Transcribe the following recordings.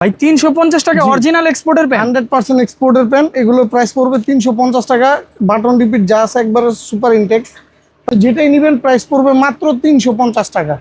ভাই তিনশো পঞ্চাশ টাকা অরিজিনাল এক্সপোর্টের হান্ড্রেড পার্সেন্ট এক্সপোর্টের প্যান্ট এগুলোর প্রাইস পড়বে তিনশো পঞ্চাশ টাকা। বাটন রিপিট যা আছে একবারে সুপার ইনটেক যেটাই নেবেন প্রাইস পড়বে মাত্র তিনশো পঞ্চাশ টাকা।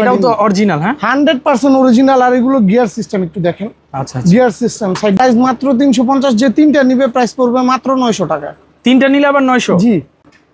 এটাও তো অরিজিনাল হ্যাঁ? হান্ড্রেড পার্সেন্ট অরিজিনাল আর এগুলো গিয়ার সিস্টেম একটু দেখেন। আচ্ছা। গিয়ার সিস্টেম প্রাইস মাত্র তিনশো পঞ্চাশ যে তিনটা নিবে প্রাইস পড়বে মাত্র নয়শো টাকা। তিনটা নিলে আবার নয়শো? জি।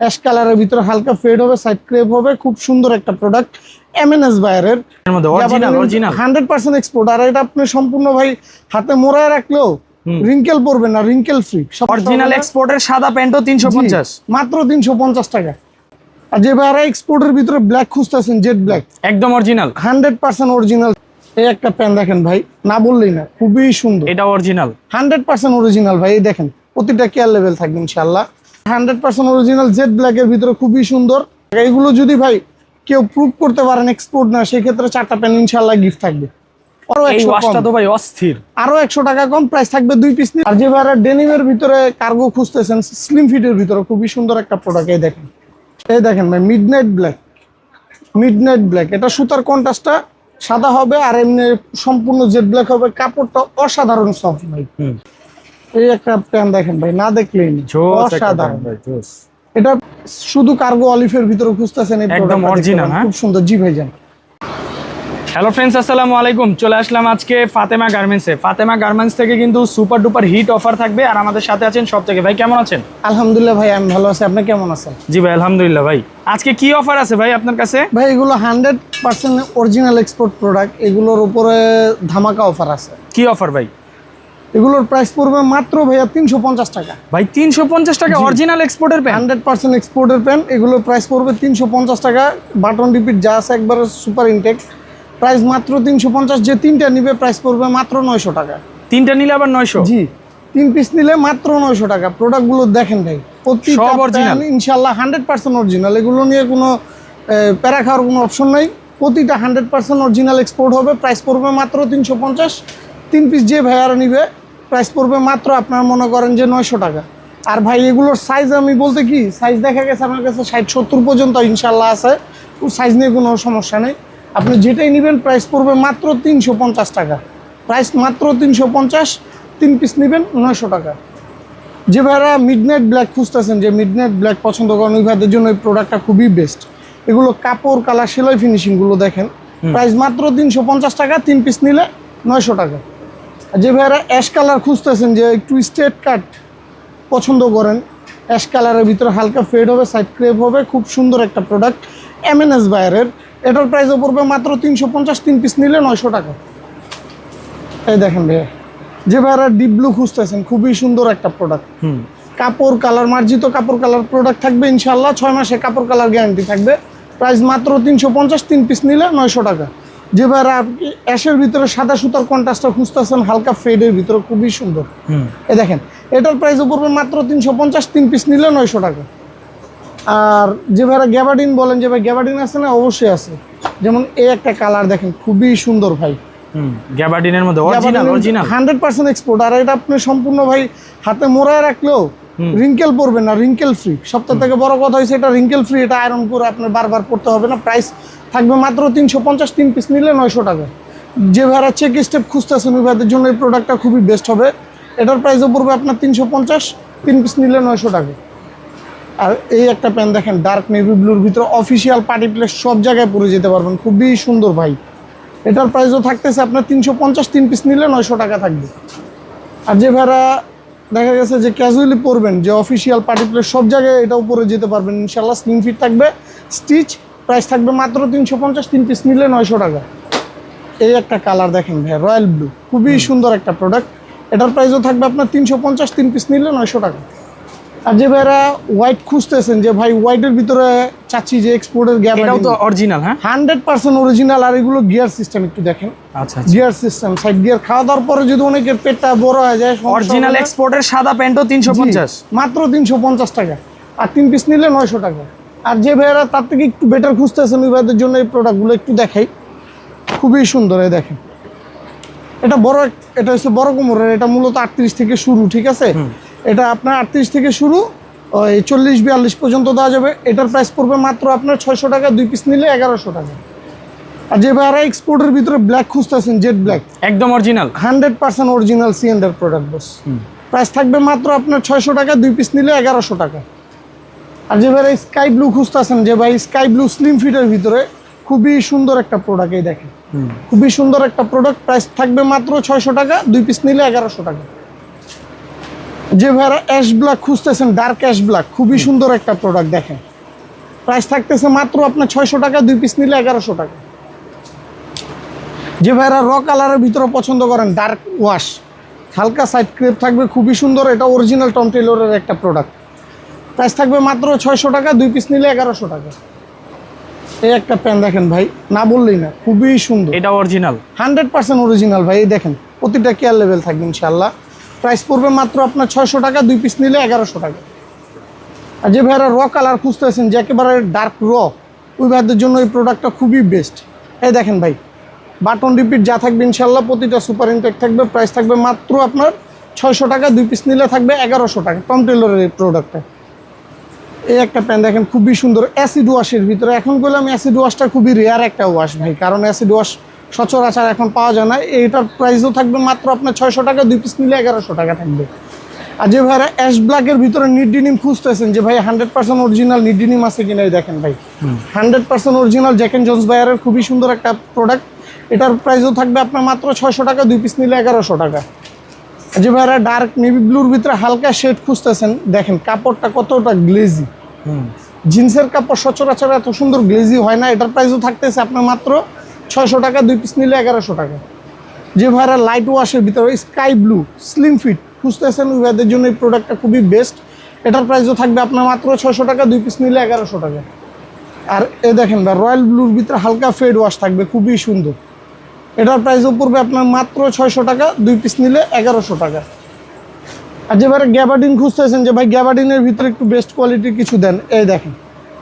অ্যাশ কালারের ভিতরে হালকা ফেড হবে সাইড ক্রেপ হবে খুব সুন্দর একটা প্রোডাক্ট এমএনএস বায়ারের হান্ড্রেড পার্সেন্ট এক্সপোর্ট আর এটা আপনি সম্পূর্ণ ভাই হাতে মোড়ায় রাখলেও রিঙ্কেল পড়বে না রিঙ্কেল ফ্রি অরিজিনাল এক্সপোর্টের সাদা প্যান্টও তিনশো পঞ্চাশ। মাত্র তিনশো পঞ্চাশ টাকা। আর যে ভাইরা এক্সপোর্টের ভিতরে ব্ল্যাক খুঁজতেছেন জেড ব্ল্যাক একদম অরিজিনাল হান্ড্রেড পার্সেন্ট অরিজিনাল এই একটা প্যান দেখেন ভাই না বললেই না খুবই সুন্দর। এটা অরিজিনাল হান্ড্রেড পার্সেন্ট অরিজিনাল ভাই এই দেখেন প্রতিটা কেয়ার লেভেল থাকবে ইনশাল্লাহ হান্ড্রেড পার্সেন্ট অরিজিনাল জেড ব্ল্যাকের ভিতরে খুবই সুন্দর। এইগুলো যদি ভাই কেউ প্রুভ করতে পারেন এক্সপোর্ট না সেই ক্ষেত্রে চারটা প্যান ইনশাল্লাহ গিফট থাকবে। আরও একশো ওয়াশটা কম। তো ভাই অস্থির। আরও একশো টাকা কম প্রাইস থাকবে দুই পিস আর যে ভাইরা ডেনিমের ভিতরে কার্গো খুঁজতেছেন স্লিম ফিটের ভিতরে খুবই সুন্দর একটা প্রোডাক্ট এই দেখেন। এই দেখেন ভাই midnight black midnight black এটা সুতার কন্ট্রাস্টটা সাদা হবে আর এমনি সম্পূর্ণ জেড ব্ল্যাক হবে। কাপড়টা অসাধারণ সফট ভাই। এই একটা প্যান্ট দেখেন ভাই না দেখলেই না। জোস একটা অসাধারণ ভাই, জোস। এটা শুধু কার্গো অলিফের ভিতরে খুঁজতেছেন একদম। হ্যাঁ? খুব সুন্দর জি ভাই যান হ্যালো ফ্রেন্ডস আসসালামু আলাইকুম। চলে আসলাম আজকে ফাতেমা গার্মেন্টসে ফাতেমা গার্মেন্টস থেকে কিন্তু সুপার ডুপার হিট অফার থাকবে আর আমাদের সাথে আছেন সব থেকে। ভাই কেমন আছেন? আলহামদুলিল্লাহ ভাই আমি ভালো আছি। আপনি কেমন আছেন? জি ভাই আলহামদুলিল্লাহ ভাই। আজকে কি অফার আছে ভাই আপনার কাছে? ভাই এগুলো hundred percent original export product এগুলোর উপরে ধামাকা অফার আছে। কি অফার ভাই? এগুলোর প্রাইস পড়বে মাত্র ভাইয়া তিনশো পঞ্চাশ টাকা। ভাই তিনশো পঞ্চাশ টাকা অরিজিনাল এক্সপোর্টের প্যান্ট হান্ড্রেড পার্সেন্ট এক্সপোর্টের প্যান্ট এগুলোর প্রাইস পড়বে তিনশো পঞ্চাশ টাকা। বাটন রিপিট যা আছে একবার সুপার ইনটেক প্রাইস মাত্র তিনশো পঞ্চাশ যে তিনটা নিবে প্রাইস পড়বে মাত্র নয়শো টাকা। তিনটা নিলে আবার নয়শো? জি তিন পিস নিলে মাত্র নয়শো টাকা। প্রোডাক্টগুলো দেখেন ভাই original? pan ইনশাল্লাহ হান্ড্রেড পার্সেন্ট অরিজিনাল এগুলো নিয়ে কোনো প্যারা খাওয়ার কোনো অপশন নাই। প্রতিটা হান্ড্রেড পার্সেন্ট অরিজিনাল এক্সপোর্ট হবে। প্রাইস পড়বে মাত্র তিনশো পঞ্চাশ। তিন পিস যে ভাইয়ারা নিবে প্রাইস পড়বে মাত্র আপনার মনে করেন যে নয়শো টাকা। আর ভাই এগুলোর সাইজ আমি বলতে কি সাইজ দেখা গেছে আমার কাছে ষাট সত্তর পর্যন্ত ইনশাল্লাহ আছে। সাইজ নিয়ে কোনো সমস্যা নেই। আপনি যেটাই নেবেন প্রাইস পড়বে মাত্র তিনশো পঞ্চাশ টাকা। প্রাইস মাত্র তিনশো পঞ্চাশ তিন পিস নেবেন নয়শো টাকা। যে ভাইরা মিডনাইট ব্ল্যাক খুঁজতেছেন যে মিডনাইট ব্ল্যাক পছন্দ করেন ওই ভাইদের জন্য এই প্রোডাক্টটা খুবই বেস্ট এগুলো কাপড় কালার সেলাই ফিনিশিংগুলো দেখেন। প্রাইস মাত্র তিনশো পঞ্চাশ টাকা তিন পিস নিলে নয়শো টাকা। যে ভাইরা অ্যাশ কালার খুঁজতেছেন যে একটু স্ট্রেট কাট পছন্দ করেন অ্যাশ কালারের ভিতরে হালকা ফেড হবে সাইড ক্রেপ হবে খুব সুন্দর একটা প্রোডাক্ট এমএনএস বায়ারের এটার প্রাইসও পড়বে মাত্র তিনশো পঞ্চাশ তিন পিস নিলে নয়শো টাকা। এই দেখেন ভাইয়া যে ভাইরা ডিপ ব্লু খুঁজতেছেন খুবই সুন্দর একটা প্রোডাক্ট কাপড় কালার মার্জিত কাপড় কালার প্রোডাক্ট থাকবে ইনশাল্লাহ ছয় মাসে কাপড় কালার গ্যারান্টি থাকবে। প্রাইস মাত্র তিনশো পঞ্চাশ তিন পিস নিলে নয়শো টাকা। যে ভাইরা আপনি অ্যাশের ভিতরে সাদা সুতার কন্ট্রাস্টটা খুঁজতেছেন হালকা ফেডের ভিতরে খুবই সুন্দর। এ দেখেন এটার প্রাইসও পড়বে মাত্র তিনশো পঞ্চাশ তিন পিস নিলে নয়শো টাকা। আর যে ভাইরা গ্যাবাডিন বলেন যে ভাই গ্যাবাডিন আছে না অবশ্যই আছে। যেমন এই একটা কালার দেখেন খুবই সুন্দর ভাই। হুম গ্যাবার্ডিনের মধ্যে original original hundred percent export আর এটা আপনি সম্পূর্ণ ভাই হাতে মোড়ায় রাখলেও রিঙ্কেল পড়বে না রিঙ্কেল ফ্রি সবথেকে থেকে বড় কথা হয়েছে এটা রিঙ্কেল ফ্রি এটা আয়রন করে আপনার বারবার পড়তে হবে না। প্রাইস থাকবে মাত্র তিনশো পঞ্চাশ তিন পিস নিলে নয়শো টাকা। যে ভাইরা চেক স্টেপ খুঁজতেছেন ওই ভাইদের জন্য এই প্রোডাক্টটা খুবই বেস্ট হবে। এটার প্রাইসও পড়বে আপনার তিনশো পঞ্চাশ তিন পিস নিলে নয়শো টাকা। আর এই একটা প্যান দেখেন ডার্ক নেভি ব্লুর ভিতরে অফিসিয়াল পার্টি প্লেস সব জায়গায় পরে যেতে পারবেন। খুবই সুন্দর ভাই। এটার প্রাইসও থাকতেছে আপনার তিনশো পঞ্চাশ তিন পিস নিলে নয়শো টাকা থাকবে। আর যে ভাড়া দেখা গেছে যে ক্যাজুয়ালি পরবেন যে অফিসিয়াল পার্টিকুলার সব জায়গায় এটাও পরে যেতে পারবেন। ইনশাল্লাহ স্লিম ফিট থাকবে স্টিচ প্রাইস থাকবে মাত্র তিনশো পঞ্চাশ তিন পিস নিলে নয়শো টাকা। এই একটা কালার দেখেন ভাই রয়্যাল ব্লু খুবই সুন্দর একটা প্রোডাক্ট এটার প্রাইসও থাকবে আপনার তিনশো পঞ্চাশ তিন পিস নিলে নয়শো টাকা। আর যে ভাইরা হোয়াইট খুঁজতেছেন যে ভাই হোয়াইটের ভিতরে চাচ্ছি যে এক্সপোর্টের গ্যাপ এটাও তো অরিজিনাল হ্যাঁ? হান্ড্রেড পার্সেন্ট অরিজিনাল আর এগুলো গিয়ার সিস্টেম একটু দেখেন। আচ্ছা গিয়ার সিস্টেম সাইড গিয়ার খাওয়া দাওয়ার পরে যদি অনেকের পেটটা বড় হয়ে যায় অরিজিনাল। এক্সপোর্টের সাদা প্যান্টও তিনশো পঞ্চাশ। মাত্র তিনশো পঞ্চাশ টাকা। আর তিন পিস নিলে নয়শো টাকা। আর যে ভাইয়েরা তার থেকে একটু বেটার খুঁজতেছেন ওই ভাইদের জন্য এই প্রোডাক্টগুলো একটু দেখাই। খুবই সুন্দর এই দেখেন। এটা বড় এটা হচ্ছে বড় কোমরের এটা মূলত আটত্রিশ থেকে শুরু ঠিক আছে? এটা আপনার আটত্রিশ থেকে শুরু ওই চল্লিশ বিয়াল্লিশ পর্যন্ত দেওয়া যাবে। এটার প্রাইস পড়বে মাত্র আপনার ছয়শো টাকা দুই পিস নিলে এগারোশো টাকা। আর যে ভাইয়ারা এক্সপোর্টের ভিতরে ব্ল্যাক খুঁজতেছেন জেড ব্ল্যাক একদম অরিজিনাল হান্ড্রেড পার্সেন্ট অরিজিনাল সিএন্ডার প্রোডাক্ট বস প্রাইস থাকবে মাত্র আপনার ছয়শো টাকা দুই পিস নিলে এগারোশো টাকা। আর যে ভাই স্কাই ব্লু খুঁজতেছেন যে ভাই স্কাই ব্লু স্লিম ফিটের ভিতরে খুবই সুন্দর একটা প্রোডাক্ট এই দেখেন। খুবই সুন্দর একটা প্রোডাক্ট প্রাইস থাকবে মাত্র ছয়শো টাকা দুই পিস নিলে এগারোশো টাকা। যে ভাইরা অ্যাশ ব্ল্যাক খুঁজতেছেন ডার্ক অ্যাশ ব্ল্যাক খুবই সুন্দর একটা প্রোডাক্ট দেখেন। প্রাইস থাকতেছে মাত্র আপনার ছয়শো টাকা দুই পিস নিলে এগারোশো টাকা। যে ভাইরা র কালারের ভিতরে পছন্দ করেন ডার্ক ওয়াশ হালকা সাইড ক্রেপ থাকবে খুবই সুন্দর এটা অরিজিনাল টম টেলরের একটা প্রোডাক্ট প্রাইস থাকবে মাত্র ছয়শো টাকা দুই পিস নিলে এগারোশো টাকা। এই একটা প্যান দেখেন ভাই না বললেই না খুবই সুন্দর। এটা অরিজিনাল হান্ড্রেড পার্সেন্ট অরিজিনাল ভাই এই দেখেন প্রতিটা কেয়ার লেভেল থাকবে ইনশাল্লাহ প্রাইস পড়বে মাত্র আপনার ছয়শো টাকা, দুই পিস নিলে এগারোশো টাকা। আর যে ভাইরা র কালার খুঁজতেছেন, যে একেবারে ডার্ক র ওই ভাইদের জন্য এই প্রোডাক্টটা খুবই বেস্ট এই দেখেন ভাই বাটন রিপিট যা থাকবে ইনশাল্লাহ, প্রতিটা সুপার ইনটেক থাকবে প্রাইস থাকবে মাত্র আপনার ছয়শো টাকা, দুই পিস নিলে থাকবে এগারোশো টাকা টম টেলরের এই প্রোডাক্টটা এই একটা প্যান দেখেন, খুবই সুন্দর অ্যাসিড ওয়াশের ভিতরে। এখন বললাম অ্যাসিড ওয়াশটা খুবই রেয়ার একটা ওয়াশ ভাই, কারণ অ্যাসিড ওয়াশ সচরাচর এখন পাওয়া যায় না। এইটার প্রাইসও থাকবে মাত্র আপনার ছয়শো টাকা দুই পিস নিলে এগারোশো টাকা থাকবে। আর যে ভাইরা অ্যাশ ব্ল্যাকের ভিতরে নিডিনিম খুঁজতেছেন যে ভাই হান্ড্রেড পার্সেন্ট অরিজিনাল নিডিনিম আছে কিনা দেখেন ভাই। Hundred percent original Jack and Jones বায়ারের খুবই সুন্দর একটা প্রোডাক্ট এটার প্রাইসও থাকবে আপনার মাত্র ছয়শো টাকা দুই পিস নিলে এগারোশো টাকা। আর যে ভাইরা ডার্ক নেভি ব্লুর ভিতরে হালকা শেড খুঁজতেছেন দেখেন কাপড়টা কতটা গ্লেজি জিন্সের কাপড় সচরাচর এত সুন্দর গ্লেজি হয় না এটার প্রাইসও থাকতেছে আপনার মাত্র ছয়শো টাকা, দুই পিস নিলে এগারোশো টাকা। যে ভাইরা লাইট ওয়াশের ভিতরে স্কাই ব্লু স্লিম ফিট খুঁজতেছেন উইভারদের জন্য এই প্রোডাক্টটা খুবই বেস্ট এটার প্রাইসও থাকবে আপনার মাত্র ছয়শো টাকা, দুই পিস নিলে এগারোশো টাকা। আর এ দেখেন ভাই রয়্যাল ব্লুর ভিতরে হালকা ফেড ওয়াশ থাকবে, খুবই সুন্দর। এটার প্রাইসও পড়বে আপনার মাত্র ছয়শো টাকা, দুই পিস নিলে এগারোশো টাকা। আর যে ভাই গ্যাবার্ডিন খুঁজতেছেন, যে ভাই গ্যাবার্ডিনের ভিতরে একটু বেস্ট কোয়ালিটির কিছু দেন, এই দেখেন,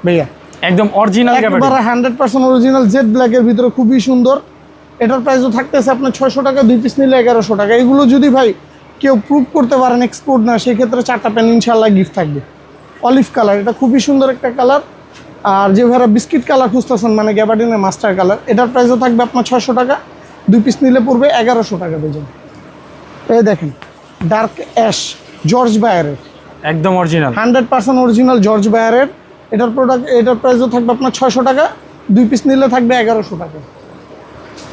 ভাইয়া। একদম অরিজিনাল একবারে হান্ড্রেড পার্সেন্ট অরিজিনাল জেড ব্ল্যাকের ভিতরে খুবই সুন্দর। এটার প্রাইসও থাকতেছে আপনার ছয়শো টাকা দুই পিস নিলে এগারোশো টাকা। এগুলো যদি ভাই কেউ প্রুভ করতে পারেন এক্সপোর্ট না সেই ক্ষেত্রে চারটা প্যান ইনশাল্লাহ গিফট থাকবে। অলিভ কালার এটা খুবই সুন্দর একটা কালার আর যে ভাইরা বিস্কিট কালার খুঁজতেছেন মানে গ্যাবার্ডিনের মাস্টার কালার এটার প্রাইসও থাকবে আপনার ছয়শো টাকা। দুই পিস নিলে পড়বে এগারোশো টাকা যাবেন এই দেখেন ডার্ক অ্যাশ জর্জ বায়ারের একদম original hundred percent original George বায়ারের এটার প্রোডাক্ট এটার প্রাইসও থাকবে আপনার ছয়শো টাকা, দুই পিস নিলে থাকবে এগারোশো টাকা।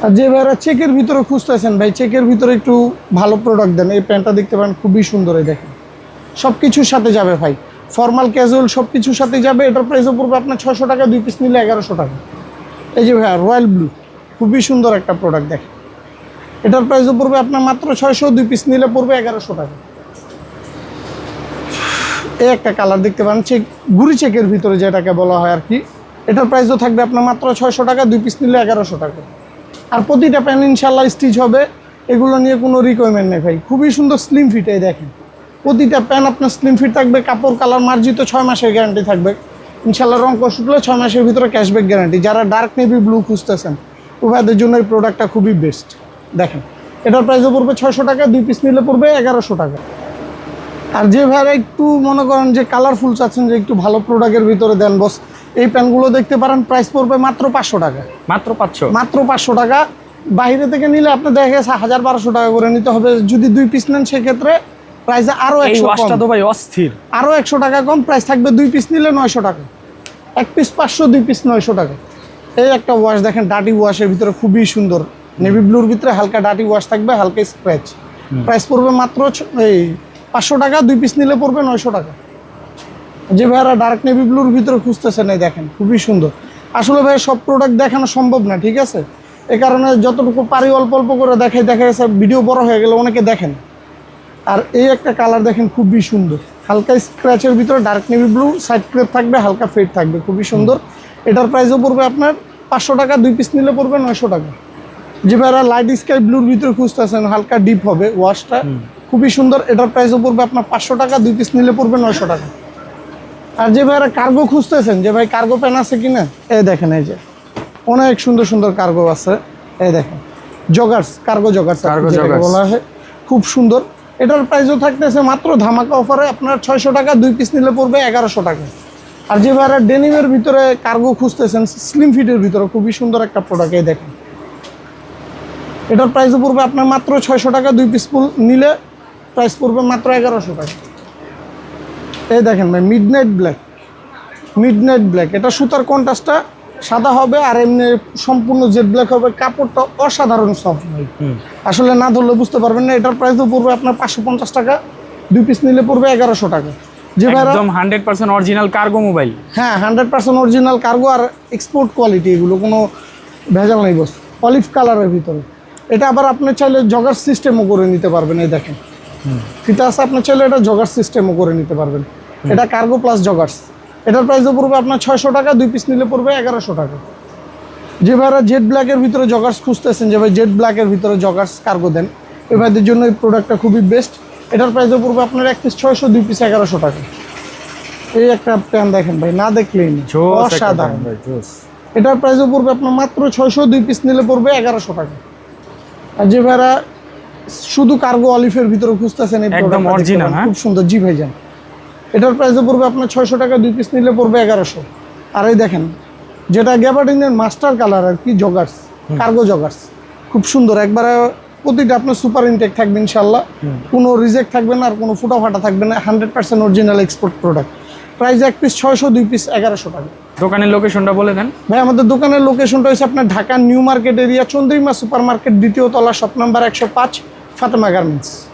আর যে ভাইরা চেকের ভিতরে খুঁজতেছেন, ভাই, চেকের ভিতরে একটু ভালো প্রোডাক্ট দেন। এই প্যান্টটা দেখতে পারেন, খুবই সুন্দর এই দেখেন। সব কিছুর সাথে যাবে, ভাই। ফর্মাল ক্যাজুয়াল সব কিছুর সাথে যাবে, এটার প্রাইসও পড়বে আপনার ছয়শো টাকা, দুই পিস নিলে এগারোশো টাকা। এই যে ভাইয়া রয়্যাল ব্লু খুবই সুন্দর একটা প্রোডাক্ট দেখেন। এটার প্রাইসও পড়বে আপনার মাত্র ছয়শো, দুই পিস নিলে পড়বে এগারোশো টাকা। এই একটা কালার দেখতে পান চেক গুড়ি চেকের ভিতরে যেটাকে বলা হয় আর কি। এটার প্রাইসও থাকবে আপনার মাত্র ছয়শো টাকা, দুই পিস নিলে এগারোশো টাকা। আর প্রতিটা প্যান ইনশাল্লাহ স্টিচ হবে, এগুলো নিয়ে কোনো রিকোয়ারমেন্ট নেই ভাই। খুবই সুন্দর স্লিম ফিট এই দেখেন। প্রতিটা প্যান আপনার স্লিম ফিট থাকবে, কাপড় কালার মার্জিত ছয় মাসের গ্যারান্টি থাকবে। ইনশাল্লাহ রং কষ উঠলে ছয় মাসের ভিতরে ক্যাশব্যাক গ্যারান্টি যারা ডার্ক নেভি ব্লু খুঁজতেছেন, উভয়দের জন্য এই প্রোডাক্টটা খুবই বেস্ট দেখেন, এটার প্রাইসও পড়বে ছয়শো টাকা, দুই পিস নিলে পড়বে এগারোশো টাকা। আর যে ভাইরা একটু মনে করেন যে কালারফুল চাচ্ছেন যে একটু ভালো প্রোডাক্টের ভিতরে দেন বস এই প্যান্টগুলো দেখতে পারেন প্রাইস পড়বে মাত্র পাঁচশো টাকা। মাত্র পাঁচশো? মাত্র পাঁচশো টাকা। বাইরে থেকে নিলে আপনি দেখা গেছে হাজার বারোশো টাকা করে নিতে হবে। যদি দুই পিস নেন সেক্ষেত্রে প্রাইসে আরও একশো তো ভাই অস্থির। আরও একশো টাকা কম প্রাইস থাকবে দুই পিস নিলে নয়শো টাকা। এক পিস পাঁচশো দুই পিস নয়শো টাকা। এই একটা ওয়াশ দেখেন ডাটি ওয়াশের ভিতরে খুবই সুন্দর। নেভি ব্লুর ভিতরে হালকা ডাটি ওয়াশ থাকবে হালকা স্ক্র্যাচ প্রাইস পড়বে মাত্র এই পাঁচশো টাকা, দুই পিস নিলে পড়বে নয়শো টাকা। যে ভাইয়ারা ডার্ক নেভি ব্লুর ভিতরে খুঁজতেছেন, এই দেখেন, খুবই সুন্দর। আসলে ভাই সব প্রোডাক্ট দেখানো সম্ভব না, ঠিক আছে? এ কারণে যতটুকু পারি অল্প অল্প করে দেখাই দেখা গেছে ভিডিও বড় হয়ে গেলে অনেকে দেখেন। আর এই একটা কালার দেখেন, খুবই সুন্দর। হালকা স্ক্র্যাচের ভিতরে dark navy blue side crepe থাকবে, হালকা ফেড থাকবে, খুবই সুন্দর। এটার প্রাইসও পড়বে আপনার পাঁচশো টাকা, দুই পিস নিলে পড়বে নয়শো টাকা। যে ভাইরা লাইট স্কাই ব্লুর ভিতরে খুঁজতেছেন, হালকা ডিপ হবে ওয়াশটা খুবই সুন্দর এটার প্রাইসও পড়বে আপনার পাঁচশো টাকা দুই পিস নিলে পড়বে নয়শো টাকা। আর যে ভাইরা কার্গো খুঁজতেছেন যে ভাই কার্গো প্যান আছে কিনা এই দেখেন এই যে অনেক সুন্দর সুন্দর কার্গো আছে এই দেখেন জগার্স কার্গো জগার্স। বলা হয় খুব সুন্দর। এটার প্রাইসও থাকতেছে মাত্র ধামাকা অফারে আপনার ছয়শো টাকা দুই পিস নিলে পড়বে এগারোশো টাকা। আর যে ভাইরা ডেনিমের ভিতরে কার্গো খুঁজতেছেন স্লিম ফিটের ভিতরে খুবই সুন্দর একটা প্রোডাক্ট এই দেখেন। এটার প্রাইসও পড়বে আপনার মাত্র ছয়শো টাকা দুই পিস ফুল নিলে প্রাইস পড়বে মাত্র এগারোশো টাকা। এই দেখেন ভাই midnight black midnight black এটা সুতার কন্ট্রাস্টটা সাদা হবে আর এমনি সম্পূর্ণ জেড ব্ল্যাক হবে। কাপড়টা অসাধারণ সফট ভাই। আসলে না ধরলে বুঝতে পারবেন না এটার প্রাইসও পড়বে আপনার পাঁচশো পঞ্চাশ টাকা। দুই পিস নিলে পড়বে এগারোশো টাকা। যে ভাইরা একদম hundred percent original cargo mobile হ্যাঁ হান্ড্রেড পার্সেন্ট অরিজিনাল কার্গো আর এক্সপোর্ট কোয়ালিটি এগুলো কোনো ভেজাল নেই বস। অলিভ কালারের ভিতরে। এটা আবার আপনি চাইলে জগার সিস্টেমও করে নিতে পারবেন এই দেখেন। ফিতা আছে আপনি চাইলে এটা জগার সিস্টেমও করে নিতে পারবেন। এটা কার্গো প্লাস জগার্স এটার প্রাইসও পড়বে আপনার ছয়শো টাকা দুই পিস নিলে পড়বে এগারোশো টাকা। যে ভাইরা জেড ব্ল্যাকের ভিতরে জগার্স খুঁজতেছেন যে ভাই জেড ব্ল্যাকের ভিতরে জগার্স কার্গো দেন এ ভাইদের জন্য এই প্রোডাক্টটা খুবই বেস্ট এটার প্রাইসও পড়বে আপনার এক পিস ছয়শো দুই পিস এগারোশো টাকা। এই একটা প্যান দেখেন ভাই না দেখলেই না অসাধারণ। এটার প্রাইসও পড়বে আপনার মাত্র ছয়শো দুই পিস নিলে পড়বে এগারোশো টাকা। আর যে ভাইরা শুধু কার্গো অলিফের ভিতরে খুঁজতেছেন একদম পারেন। হ্যাঁ? খুব সুন্দর জি ভাইজান। এটার প্রাইসও পড়বে আপনার ছয়শো টাকা দুই পিস নিলে পড়বে এগারোশো। আর এই দেখেন যেটা গ্যাবার্ডিনের মাস্টার কালার আর কি জগার্স কার্গো জগার্স খুব সুন্দর। একবারে প্রতিটা আপনার সুপার ইনটেক থাকবে ইনশাল্লাহ কোনো রিজেক্ট থাকবে না আর কোনো ফুটা ফাটা থাকবে না hundred percent original export product price এক পিস ছয়শো দুই পিস এগারোশো টাকা। দোকানের লোকেশনটা বলে দেন। ভাই আমাদের দোকানের লোকেশনটা হচ্ছে আপনার Dhaka New Market area Chandrima Super Market দ্বিতীয় তলা শপ নাম্বার একশো পাঁচ। ফাতেমা গার্মেন্টস